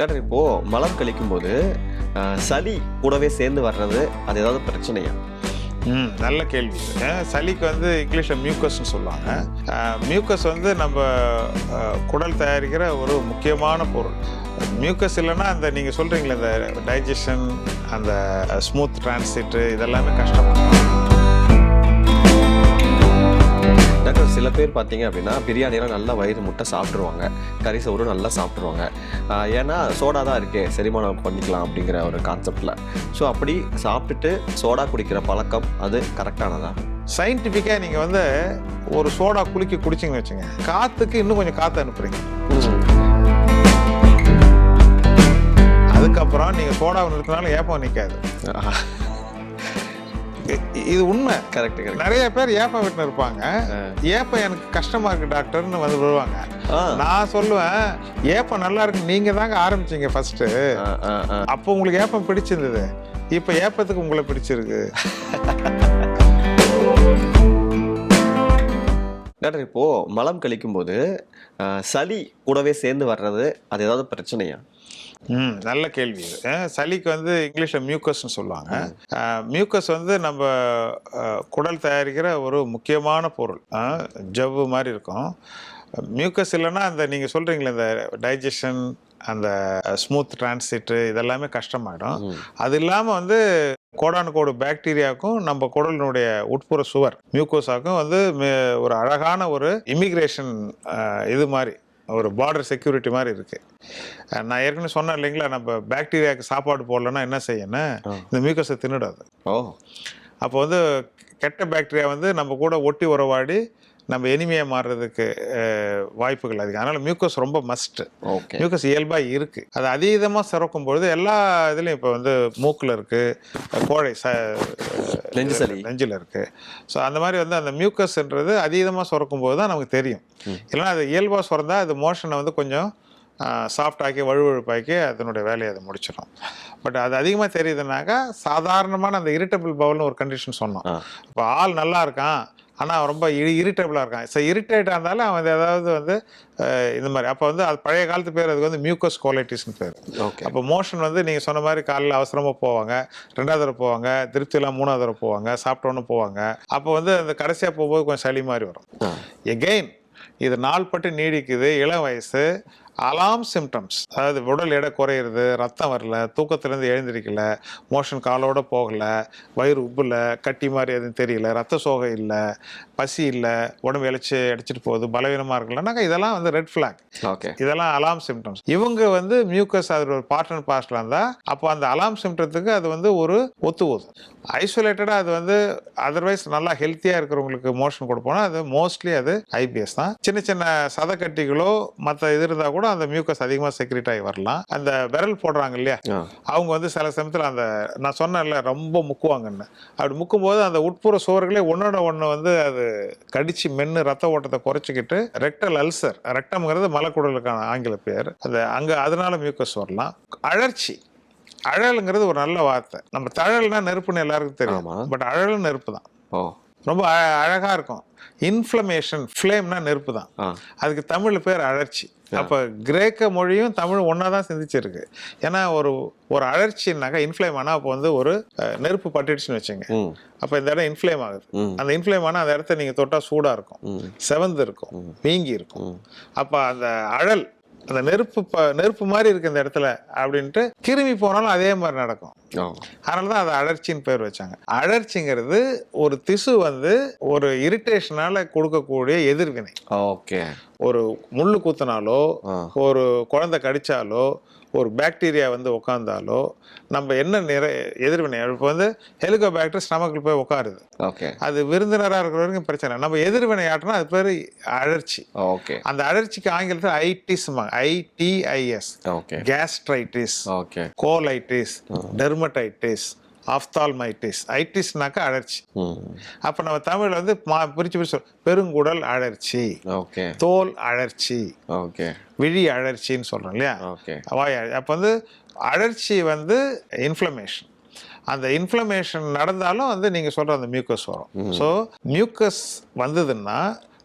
Doctor இப்போ மலம் கழிக்கும் போது சளி கூடவே சேர்ந்து வர்றது அது ஏதாவது பிரச்சனையா? ம் நல்ல கேள்வி. சளிக்கு வந்து இங்கிலீஷில் மியூக்கஸ்னு சொல்லுவாங்க. மியூக்கஸ் வந்து நம்ம குடல் தயாரிக்கிற ஒரு முக்கியமான பொருள். மியூக்கஸ் இல்லைன்னா அந்த நீங்கள் சொல்கிறீங்களே அந்த டைஜஷன் அந்த ஸ்மூத் டிரான்சிட்டு இதெல்லாமே கஷ்டமாக டாக்டர் சில பேர் பார்த்தீங்க அப்படின்னா பிரியாணிலாம் நல்லா வயிறு முட்டை சாப்பிட்ருவாங்க கறி சோறு நல்லா சாப்பிட்ருவாங்க ஏன்னா சோடா தான் இருக்கே செரிமானம் பண்ணிக்கலாம் அப்படிங்கிற ஒரு கான்செப்டில் ஸோ அப்படி சாப்பிட்டுட்டு சோடா குடிக்கிற பழக்கம் அது கரெக்டானதா சயின்டிஃபிக்காக நீங்கள் வந்து ஒரு சோடா குலுக்கி குடிச்சிங்கன்னு வச்சுங்க காற்றுக்கு இன்னும் கொஞ்சம் காற்று அனுப்புறீங்க. அதுக்கப்புறம் நீங்கள் சோடாவை நிறுத்தினாலும் ஏப்பம் நிற்காது இது உண்மை. கரெக்ட் கரெக்ட் நிறைய பேர் ஏப்பம் விட்டு இருப்பாங்க. ஏப்பம் எனக்கு கஷ்டமா இருக்கு டாக்டர்னு வந்து விழுவாங்க ஆ. நான் சொல்லுவேன் ஏப்பம் நல்லா இருக்கு நீங்க தாங்க ஆரம்பிச்சீங்க ஃபர்ஸ்ட். அப்போ உங்களுக்கு ஏப்பம் பிடிச்சிருந்தது. இப்போ ஏப்பத்துக்கு உங்களை பிடிச்சிருக்கு. டாக்டர் இப்போ மலம் கழிக்கும் போது அஹ், சளி கூடவே சேர்ந்து வர்றது அது ஏதாவது பிரச்சனையா? ம் நல்ல கேள்வி இது. சளிக்கு வந்து இங்கிலீஷில் மியூக்கஸ்னு சொல்லுவாங்க. மியூக்கஸ் வந்து நம்ம குடல் தயாரிக்கிற ஒரு முக்கியமான பொருள். ஜவ்வு மாதிரி இருக்கும். மியூக்கஸ் இல்லைன்னா அந்த நீங்கள் சொல்கிறீங்களே இந்த டைஜஷன் அந்த ஸ்மூத் டிரான்சிட்டு இதெல்லாமே கஷ்டமாயிடும். அது இல்லாமல் வந்து கோடானு கோடு பாக்டீரியாவுக்கும் நம்ம குடலினுடைய உட்புற சுவர் மியூக்கோஸாக்கும் வந்து ஒரு அழகான ஒரு இமிக்ரேஷன் இது மாதிரி ஒரு பார்டர் செக்யூரிட்டி மாதிரி இருக்கு. அஹ் நான் ஏற்கனவே சொன்னேன் இல்லைங்களா நம்ம பாக்டீரியாவுக்கு சாப்பாடு போடலன்னா என்ன செய்யணும். இந்த மியூக்கஸை தின்னுடாது. ஓ. அப்போ வந்து கெட்ட பாக்டீரியா வந்து நம்ம கூட ஒட்டி உறவாடி நம்ம எனிமையாக மாறுறதுக்கு வாய்ப்புகள் அதிகம். அதனால் மியூக்கஸ் ரொம்ப மஸ்ட்டு மியூக்கஸ் இயல்பாக இருக்குது அது அதீதமாக சுரக்கும் பொழுது எல்லா இதுலேயும் இப்போ வந்து மூக்கில் இருக்குது கோழை ச. நெஞ்சில் இருக்குது ஸோ அந்த மாதிரி வந்து அந்த மியூக்கஸ்ன்றது அதீதமாக சுரக்கும் போது தான் நமக்கு தெரியும். இல்லைன்னா அது இயல்பாக சுரந்தா அது மோஷனை வந்து கொஞ்சம் சாஃப்ட் ஆக்கி வழுவழுப்பாக்கி அதனுடைய வேலையை அதை முடிச்சிடும். பட் அது அதிகமாக தெரியுதுனாக்கா சாதாரணமான அந்த இரிட்டபிள் பவுல்னு ஒரு கண்டிஷன் சொன்னோம். இப்போ ஆள் நல்லா இருக்கான் ஆனால் ரொம்ப இரிட்டபிளாக இருக்கான். ஸோ இரிட்டேட்டாக இருந்தாலும் அவன் ஏதாவது வந்து இந்த மாதிரி. அப்போ வந்து அது பழைய காலத்து பேர் அதுக்கு வந்து மியூக்கஸ் குவாலிட்டிஸ்னு பேர். ஓகே அப்போ மோஷன் வந்து நீங்கள் சொன்ன மாதிரி காலையில் அவசரமாக போவாங்க ரெண்டாவது தடவை போவாங்க திருப்தியெல்லாம் மூணாவது தடவை போவாங்க சாப்பிட்டோன்னு போவாங்க. அப்போ வந்து அந்த கடைசியாக போகும்போது கொஞ்சம் சளி மாதிரி வரும். எகெயின் இது நாள்பட்டு நீடிக்குது இளம் வயசு. அலாம் சிம்டம்ஸ் அதாவது உடல் எடை குறையிறது ரத்தம் வரல தூக்கத்துலேருந்து எழுந்திருக்கல மோஷன் காலோட போகல வயிறு உப்புல கட்டி மாதிரி எதுவும் தெரியல ரத்த சோகை இல்லை பசி இல்லை உடம்பு இழைச்சி அடிச்சிட்டு போகுது பலவீனமாக இருக்கலனாக்கா இதெல்லாம் வந்து ரெட் ஃப்ளாக் ஓகே இதெல்லாம் அலாம் சிம்டம்ஸ் இவங்க வந்து மியூக்கஸ் அது ஒரு பார்ட் அண்ட் பார்சல் இருந்தால் அப்போ அந்த அலாம் சிம்டத்துக்கு அது வந்து ஒரு ஒத்து ஊதும் ஐசோலேட்டடாக அது வந்து அதர்வைஸ் நல்லா ஹெல்த்தியாக இருக்கிறவங்களுக்கு மோஷன் கொடுப்போம்னா அது மோஸ்ட்லி அது ஐபிஎஸ் தான். சின்ன சின்ன சதக்கட்டிகளோ மற்ற இது இருந்தால் கூட அந்த மியூக்கஸ் அதிகமாக செக்ரேட் ஆகி வரலாம். அந்த விரல் போடுறாங்க இல்லையா? அவங்க வந்து சில சமயத்தில் அந்த நான் சொன்னேன்ல ரொம்ப முக்குவாங்கன்னு. அப்படி முக்கும்போது அந்த உட்புற சுவர்களே ஒன்றோட ஒன்று வந்து அது கடிச்சு மென்று ரத்த ஓட்டத்தை குறைச்சிக்கிட்டு ரெக்டல் அல்சர் ரெக்டம்ங்கிறது மலக்குடலுக்கான ஆங்கில பேர் அந்த அங்கே அதனால மியூக்கஸ் வரலாம். அழற்சி. அழலுங்கிறது ஒரு நல்ல வார்த்தை. நம்ம தழல்னா நெருப்புன்னு எல்லாருக்கும் தெரியும். பட் அழலும் நெருப்பு தான். ரொம்ப அழ- அழகா இருக்கும். இன்ஃப்ளமேஷன் ஃப்ளேம்னா நெருப்பு தான். அதுக்கு தமிழ் பேர் அழற்சி. அப்போ கிரேக்க மொழியும் தமிழ் ஒன்றா தான் சிந்திச்சிருக்கு. ஏன்னா ஒரு ஒரு அழற்சின்னாக்கா இன்ஃப்ளேம் ஆனால் அப்போ வந்து ஒரு நெருப்பு பட்டுடுச்சுன்னு வச்சுங்க. அப்போ இந்த இடம் இன்ஃப்ளேம் ஆகுது. அந்த இன்ஃப்ளேம் ஆனால் அந்த இடத்த நீங்கள் தொட்டால் சூடாக இருக்கும். செவந்து இருக்கும் வீங்கி இருக்கும் அப்போ அந்த அழல் அந்த நெருப்பு நெருப்பு மாதிரி இருக்கு இந்த இடத்துல அப்படின்ட்டு கிருமி போனாலும் அதே மாதிரி நடக்கும். ஓ அதனால தான் அது அழற்சின்னு பேர் வச்சாங்க. அழற்சிங்கிறது ஒரு திசு வந்து ஒரு இரிட்டேஷனால கொடுக்கக்கூடிய எதிர்வினை. ஓகே. ஒரு முள்ளு குத்தினாலோ ஒரு குழந்தை கடிச்சாலோ ஒரு பாக்டீரியா வந்து உட்காந்தாலோ நம்ம என்ன நிறை எதிர்வினை இப்போ வந்து ஹெலிகோபாக்டர் ஸ்டமக்கில் போய் உட்காருது ஓகே அது விருந்தினராக இருக்கிற வரைக்கும் பிரச்சனை. நம்ம எதிர்வினை ஆட்டினா அது பேர் அழற்சி. ஓகே அந்த அழற்சிக்கு ஆங்கிலத்தில் ஐடிஸ்மாங்க itis okay gastritis okay colitis dermatitis ophthalmitis ஐட்டிஸ்னாக்கா அழற்சி. அப்போ நம்ம தமிழில் வந்து மா பிரித்து பிரிச்சு சொல்றோம். பெருங்குடல் அழற்சி ஓகே. தோல் அழற்சி ஓகே. விழி அழற்சின்னு சொல்கிறோம் இல்லையா? ஓகே. வாய் அப்போ வந்து அழற்சி வந்து இன்ஃப்ளமேஷன் அந்த இன்ஃப்ளமேஷன் நடந்தாலும் வந்து நீங்கள் சொல்கிற அந்த மியூக்கஸ் வரும். ஸோ மியூக்கஸ் வந்ததுன்னா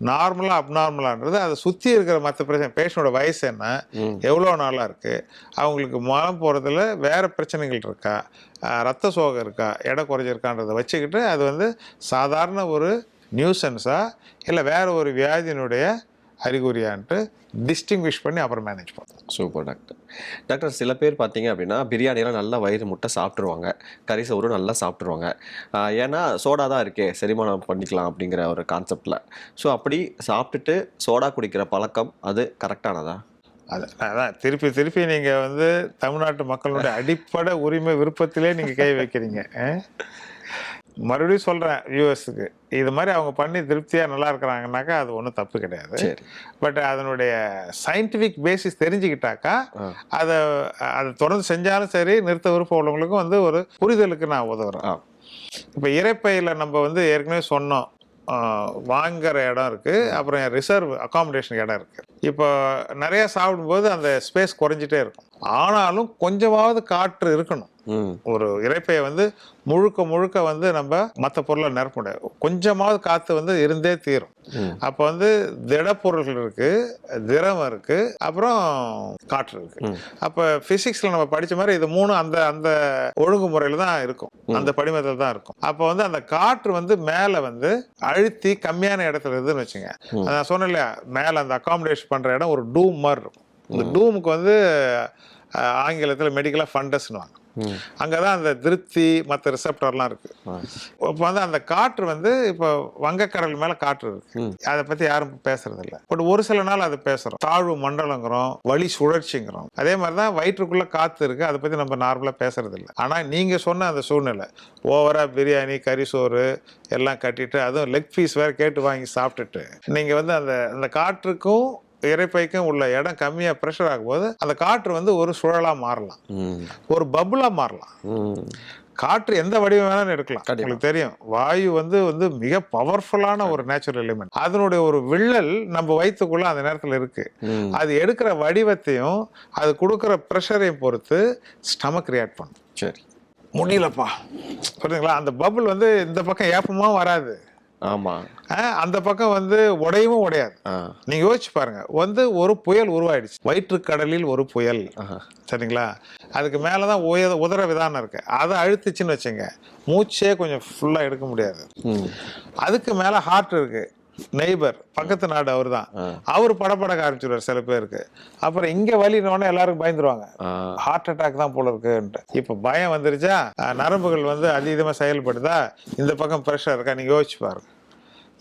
நார்மலாக அப்நார்மலான்றது அதை சுற்றி இருக்கிற மற்ற பிரச்சனை பேஷண்டோட வயசு என்ன எவ்வளோ நாளாக இருக்குது அவங்களுக்கு மலம் போகிறதுல வேறு பிரச்சனைகள் இருக்கா ரத்த சோகை இருக்கா எடை குறைஞ்சிருக்கான்றதை வச்சுக்கிட்டு அது வந்து சாதாரண ஒரு நியூசன்ஸா இல்லை வேறு ஒரு வியாதியினுடைய அறிகுறியான்ட்டு டிஸ்டிங்விஷ் பண்ணி அப்புறம் மேனேஜ் பண்ணுவோம். சூப்பர் டாக்டர் டாக்டர் சில பேர் பார்த்தீங்க அப்படின்னா பிரியாணிலாம் நல்லா வயிறு முட்டை சாப்பிட்ருவாங்க கறி சோறு நல்லா சாப்பிட்ருவாங்க ஏன்னா சோடா தான் இருக்கே செரிமானம் பண்ணிக்கலாம் அப்படிங்கிற ஒரு கான்செப்டில் ஸோ அப்படி சாப்பிட்டுட்டு சோடா குடிக்கிற பழக்கம் அது கரெக்டானதா அது அதான் திருப்பி திருப்பி நீங்கள் வந்து தமிழ்நாட்டு மக்களுடைய அடிப்படை உரிமை விருப்பத்திலே நீங்கள் கை வைக்கிறீங்க? மறுபடியும் சொல்கிறேன் வியூவர்ஸுக்கு இது மாதிரி அவங்க பண்ணி திருப்தியாக நல்லா இருக்கிறாங்கனாக்கா அது ஒன்றும் தப்பு கிடையாது. பட் அதனுடைய சயின்டிஃபிக் பேசிஸ் தெரிஞ்சுக்கிட்டாக்கா. அதை அதை தொடர்ந்து செஞ்சாலும் சரி நிறுத்த விருப்பம் உள்ளவங்களுக்கும் வந்து ஒரு புரிதலுக்கு நான் உதவுறேன். இப்போ இறைப்பையில் நம்ம வந்து ஏற்கனவே சொன்னோம். வாங்குற இடம் இருக்குது அப்புறம் ரிசர்வ் அகாமடேஷன் இடம் இருக்குது இப்போ நிறைய சாப்பிடும்போது அந்த ஸ்பேஸ் குறைஞ்சிட்டே இருக்கும். ஆனாலும் கொஞ்சமாவது காற்று இருக்கணும். ஒரு இறைப்பையை வந்து முழுக்க முழுக்க வந்து நம்ம மற்ற பொருளை நிரப்ப முடியாது. கொஞ்சமாவது காற்று வந்து இருந்தே தீரும். அப்போ வந்து திடப்பொருள்கள் இருக்கு திரவம் இருக்கு அப்புறம் காற்று இருக்கு. அப்போ பிசிக்ஸ்ல நம்ம படிச்ச மாதிரி இது மூணு அந்த அந்த ஒழுங்குமுறையில தான் இருக்கும். அந்த படிமத்தில் தான் இருக்கும். அப்போ வந்து அந்த காற்று வந்து மேலே வந்து அழுத்தி கம்மியான இடத்துல இருக்குதுன்னு வச்சுங்க. நான் சொன்னேன் இல்லையா மேலே அந்த அகாமடேஷன் பண்ற இடம் ஒரு டூம் மாதிரி இருக்கும். இந்த டூமுக்கு வந்து ஆங்கிலத்தில் மெடிக்கலாக ஃபண்டஸ்னுவாங்க அங்கே தான் அந்த திருப்தி மற்ற ரிசப்டர்லாம் இருக்கு. ஆ. இப்போ வந்து அந்த காற்று வந்து இப்போ வங்கக்கடல் மேலே காற்று இருக்கு. அதை பற்றி யாரும் பேசுறது இல்ல பட் ஒரு சில நாள் அது பேசுகிறோம் தாழ்வு மண்டலங்கிறோம் வழி சுழற்சிங்கிறோம். அதே மாதிரி தான் வயிற்றுக்குள்ளே காற்று இருக்குது அதை பற்றி நம்ம நார்மலாக பேசுறது இல்லை ஆனால் நீங்கள் சொன்ன அந்த சூழ்நிலை ஓவராக பிரியாணி கறி சோறு எல்லாம் கட்டிட்டு அதுவும் லெக் பீஸ் வேறு கேட்டு வாங்கி சாப்பிட்டுட்டு நீங்கள் வந்து அந்த அந்த காற்றுக்கும் இறைப்பைக்கும் உள்ள இடம் கம்மியாக ப்ரெஷர் ஆகும்போது அந்த காற்று வந்து ஒரு சுழலாக மாறலாம். ஒரு பபுளாக மாறலாம். காற்று எந்த வடிவம் வேணாலும் எடுக்கலாம். உங்களுக்கு தெரியும். வாயு வந்து வந்து மிக பவர்ஃபுல்லான ஒரு நேச்சுரல் எலிமெண்ட் அதனுடைய ஒரு விள்ளல் நம்ம வயிற்றுக்குள்ள அந்த நேரத்தில் இருக்கு. அது எடுக்கிற வடிவத்தையும் அது கொடுக்குற ப்ரெஷரையும் பொறுத்து ஸ்டமக் ரியாக்ட் பண்ணும். சரி. முடியலப்பா. புரியுதுங்களா அந்த பபுள் வந்து இந்த பக்கம் ஏப்பமா வராது. ஆமாம் அந்த பக்கம் வந்து உடையவும் உடையாது. நீங்க யோசிச்சு பாருங்க. வந்து ஒரு புயல் உருவாயிடுச்சு. வயிற்றுக்கடலில் ஒரு புயல். சரிங்களா? அதுக்கு மேலே தான் உய உதர விதானம் இருக்கு. அதை அழுத்துச்சுன்னு வச்சுங்க மூச்சே கொஞ்சம் ஃபுல்லாக எடுக்க முடியாது. அதுக்கு மேலே ஹார்ட் இருக்கு. நெய்பர் பக்கத்து நாடு அவர் தான். அவர் படப்படக்க ஆரம்பிச்சிடுவார் சில பேருக்கு. அப்புறம் இங்கே வலினோடனே எல்லாருக்கும் பயந்துருவாங்க. ஹார்ட் அட்டாக் தான் போல இருக்குன்ட்டு. இப்போ பயம் வந்துருச்சா? நரம்புகள் வந்து அதீதமாக செயல்படுதா? இந்த பக்கம் ப்ரெஷர் இருக்கா? நீங்கள் யோசிச்சு பாருங்க.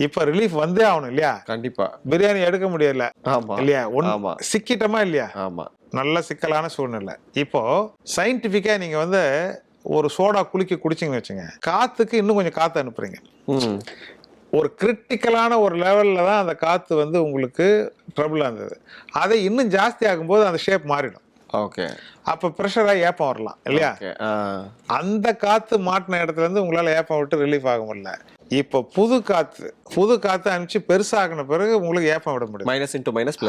இப்போ ரிலீஃப் வந்தே ஆகணும் இல்லையா? கண்டிப்பாக பிரியாணி எடுக்க முடியல. இல்லையா? ஒன் ஆமா. சிக்கிட்டோமா இல்லையா? ஆமாம் நல்ல சிக்கலான சூழ்நிலை. இப்போ சயின்டிஃபிக்கா நீங்க வந்து ஒரு சோடா குலுக்கி குடிச்சிங்கன்னு வச்சுங்க காத்துக்கு இன்னும் கொஞ்சம் காத்து அனுப்புறீங்க. ஒரு கிரிட்டிக்கலான ஒரு லெவல்ல தான் அந்த காத்து வந்து உங்களுக்கு ட்ரபிளாக இருந்தது. அதை இன்னும் ஜாஸ்தி ஆகும்போது அந்த ஷேப் மாறிடும். ஓகே அப்போ ப்ரெஷராக ஏப்பம் வரலாம் இல்லையா? அந்த காத்து மாட்டின இடத்துல இருந்து உங்களால ஏப்பம் விட்டு ரிலீஃப் ஆக முடியல. இப்போ புது காத்து புது காத்து அனுப்பிச்சு பெருசாகின பிறகு உங்களுக்கு ஏப்பம் விட முடியும். மைனஸ் இன்டூ மைனஸ்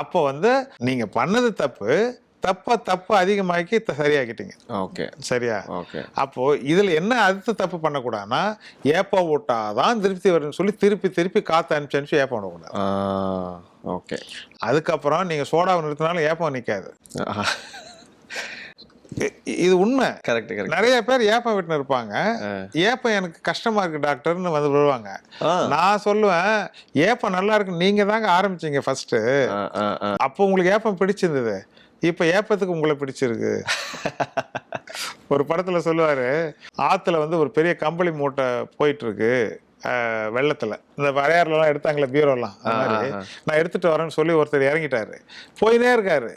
அப்போ வந்து நீங்க பண்ணது தப்பு தப்ப தப்பு அதிகமாக்கி சரியாக்கிட்டீங்க. ஓகே. சரியா? ஓகே. அப்போ இதுல என்ன அடுத்த தப்பு பண்ணக்கூடாதுன்னா ஏப்ப விட்டாதான் திருப்தி வரும்னு சொல்லி திருப்பி திருப்பி காத்து அனுப்பிச்சு அனுப்பிச்சு ஏப்பம் விடக்கூடாது. ஓகே. அதுக்கப்புறம் நீங்க சோடாவை நிறுத்தினாலும் ஏப்பம் நிக்காது. இ- இது உண்மை. Correct correct. நிறைய பேர் ஏப்பம் விட்டுன்னு இருப்பாங்க. ஏப்பம் எனக்கு கஷ்டமா இருக்கு டாக்டர்னு வந்து விழுவாங்க. நான் சொல்லுவேன் ஏப்பம் நல்லா இருக்கு நீங்க தாங்க ஆரம்பிச்சீங்க ஃபர்ஸ்ட் அப்போ உங்களுக்கு ஏப்பம் பிடிச்சிருந்தது. இப்போ ஏப்பத்துக்கு உங்களை பிடிச்சிருக்கு. ஒரு படத்துல சொல்லுவாரு ஆத்துல வந்து ஒரு பெரிய கம்பளி மூட்டை போயிட்டு இருக்கு அஹ், வெள்ளத்துல. இந்த வரையாறுலாம் எடுத்தாங்களே பீரோலாம். நான் எடுத்துட்டு வரேன்னு சொல்லி ஒருத்தர் இறங்கிட்டாரு. போயினே இருக்காரு.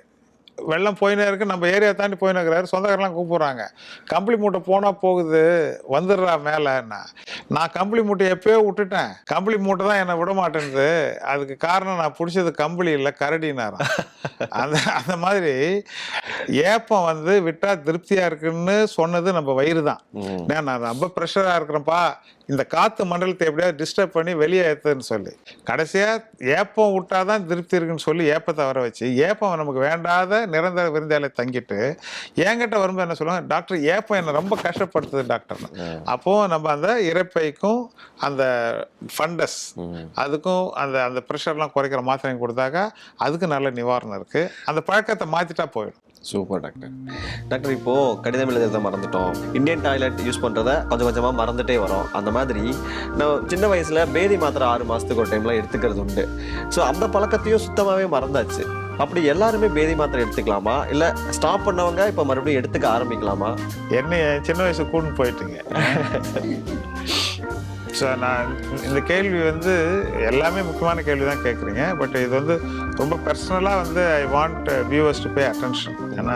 வெள்ளம் போயினே இருக்கு. நம்ம ஏரியா தாண்டி போயினே இருக்கிறாரு. சொந்தக்காரெல்லாம் கூப்பிடுறாங்க. கம்பளி மூட்டை போனா போகுது. வந்துடுறா மேலன்னா. நான் கம்பளி மூட்டை எப்பயோ விட்டுட்டேன். கம்பளி மூட்டை தான் என்னை விட மாட்டேங்குது அதுக்கு காரணம் நான் பிடிச்சது கம்பளி இல்லை கரடினாராம். அந்த அந்த மாதிரி ஏப்பம் வந்து விட்டா திருப்தியா இருக்குன்னு சொன்னது நம்ம வயிறு தான். ம். நான் நான் ரொம்ப ப்ரெஷராக இருக்கிறேன்ப்பா. இந்த காற்று மண்டலத்தை எப்படியாவது டிஸ்டர்ப் பண்ணி வெளியே ஏற்றுன்னு சொல்லி. கடைசியாக ஏப்பம் விட்டாதான் திருப்தி இருக்குன்னு சொல்லி ஏப்பத்தை வர வச்சு. ஏப்பம் நமக்கு வேண்டாத நிரந்தர விருந்தாளை தங்கிட்டு என்கிட்ட வரும்போது என்ன சொல்லுவாங்க டாக்டர் ஏப்பம் என்னை ரொம்ப கஷ்டப்படுத்துது டாக்டர். அப்போ நம்ம அந்த இறைப்பைக்கும் அந்த ஃபண்டஸ். அதுக்கும் அந்த அந்த ப்ரெஷர்லாம் குறைக்கிற மாத்திரை கொடுத்தாக்கா அதுக்கு நல்ல நிவாரணம் இருக்குது அந்த பழக்கத்தை மாற்றிட்டா போயிடும். Super doctor. டாக்டர் இப்போ கடிதம் எழுதுறத மறந்துட்டோம். இந்தியன் டாய்லெட் யூஸ் பண்றத கொஞ்சம் கொஞ்சமா மறந்துட்டே வரோம். அந்த மாதிரி நான் சின்ன வயசுல பேதி மாத்திரை ஆறு மாசத்துக்கு ஒரு டைம்லாம் எடுத்துக்கிறது உண்டு. ஸோ அந்த பழக்கத்தையும் சுத்தமாவே மறந்தாச்சு. அப்படி எல்லாருமே பேதி மாத்திரை எடுத்துக்கலாமா? இல்ல ஸ்டாப் பண்ணவங்க இப்போ மறுபடியும் எடுத்துக்க ஆரம்பிக்கலாமா? என்ன சின்ன வயசு கூண்டு போயிட்டுங்க. ஸோ நான் இந்த கேள்வி வந்து எல்லாமே முக்கியமான கேள்வி தான் கேட்குறீங்க. பட் இது வந்து ரொம்ப பர்சனலாக வந்து I want viewers to pay attention ஏன்னா